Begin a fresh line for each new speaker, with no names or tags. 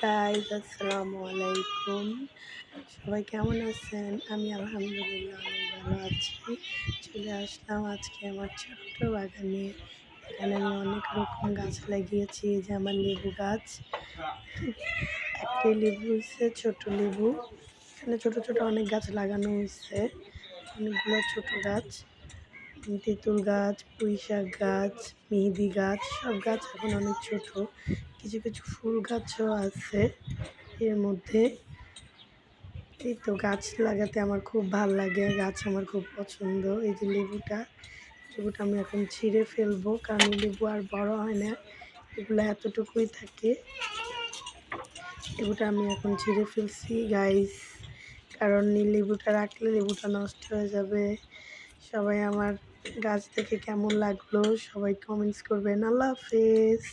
Guys আসসালামু আলাইকুম সবাই কেমন আছেন? আমি আলহামদুলিল্লাহ, অনেক ভালো আছি। চলে আসলাম আজকে আমার ছোট্ট বাগানে। এখানে আমি অনেক রকম গাছ লাগিয়েছি যে আমার লেবু গাছ। একটি লেবু হয়েছে ছোট লেবু। এখানে ছোট ছোট অনেক গাছ লাগানো হয়েছে। অনেকগুলো ছোট গাছ। তেঁতুল গাছ, পুঁই শাক গাছ, মেহেদি গাছ, সব গাছ এখন অনেক ছোট। কিছু কিছু ফুল গাছও আছে এর মধ্যে। এই তো গাছ লাগাতে আমার খুব ভালো লাগে, গাছ আমার খুব পছন্দ। এই যে লেবুটা লেবুটা আমি এখন ছিঁড়ে ফেলব, কারণ লেবু আর বড় হয় না, এগুলো এতটুকুই থাকে। লেবুটা আমি এখন ছিঁড়ে ফেলছি গাইস কারণ লেবুটা রাখলে লেবুটা নষ্ট হয়ে যাবে। সবাই আমার গাছ দেখে কেমন লাগল সবাই কমেন্টস করবেন। আল্লাহ হাফেজ।